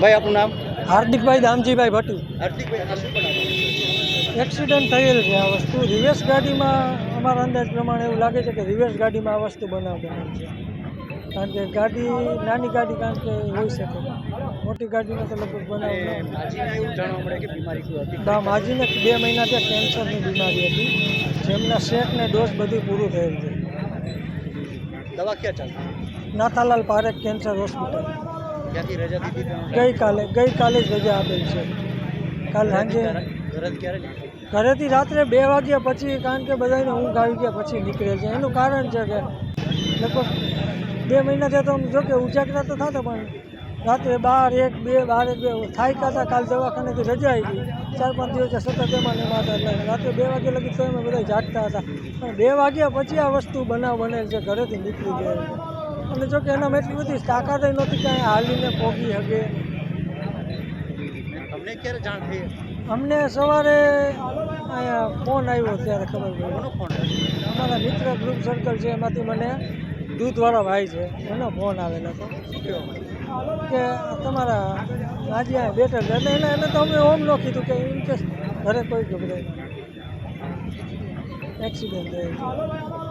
ભાઈ આપનું નામ? હાર્દિકભાઈ દામજીભાઈ ભટ્ટી. હાર્દિકભાઈ એક્સિડન્ટ થયેલ છે આ વસ્તુ. રિવર્સ ગાડીમાં અમારા અંદાજ પ્રમાણે એવું લાગે છે કે રિવર્સ ગાડીમાં આ વસ્તુ બનાવવામાં છે. કારણ કે ગાડી નાની ગાડી કારણ કે હોઈ શકે. મોટી ગાડીમાં તો લગભગ બનાવ. માજીને બા માજીને બે મહિના ત્યાં કેન્સરની બીમારી હતી. જેમના શેકને ડોઝ બધું પૂરું થયેલ છે. દવા ક્યાં ચાલતી? Nathalal Parekh cancer hospital. ક્યાંથી રજા દીધી કાલે ગઈકાલે ગઈકાલે જ રજા આપેલ છે. કાલ સાંજે? ઘરેથી રાત્રે બે વાગ્યા પછી કારણ કે બધાને ઊંઘ આવી ગયા પછી નીકળે છે. એનું કારણ છે કે લગભગ બે મહિના થયા તો જો કે ઉજાગરા તો થતા પણ રાત્રે બાર એક બે બાર એક બે થાય કાતા કાલ દવાખાનેથી રજા આવી. ગઈ ચાર પાંચ દિવસે સતત એમાં ને માતા એટલે રાત્રે બે વાગ્યા લગી તો અમે બધા જાગતા હતા. પણ બે વાગ્યા પછી આ વસ્તુ બનાવ બનેલ છે ઘરેથી નીકળી ગયેલ છે. અને જો કે એનામાં એટલી બધી તાકાત નહોતી કે હાલીને પોગી શકે તમને ક્યારે જાણ થઈ અમને સવારે અહીંયા ફોન આવ્યો ત્યારે ખબર પડી. કોનો ફોન અમારા મિત્ર ગ્રુપ સર્કલ છે એમાંથી મને દૂધવાળા ભાઈ છે એનો ફોન આવેલો હતો. કે તમારા આજે આ બેટર છે. એટલે એને એને તો અમે ઓમ ન કીધું કે ઇન કેસ ઘરે કોઈ ગભરાય. એક્સિડન્ટ થયેલ છે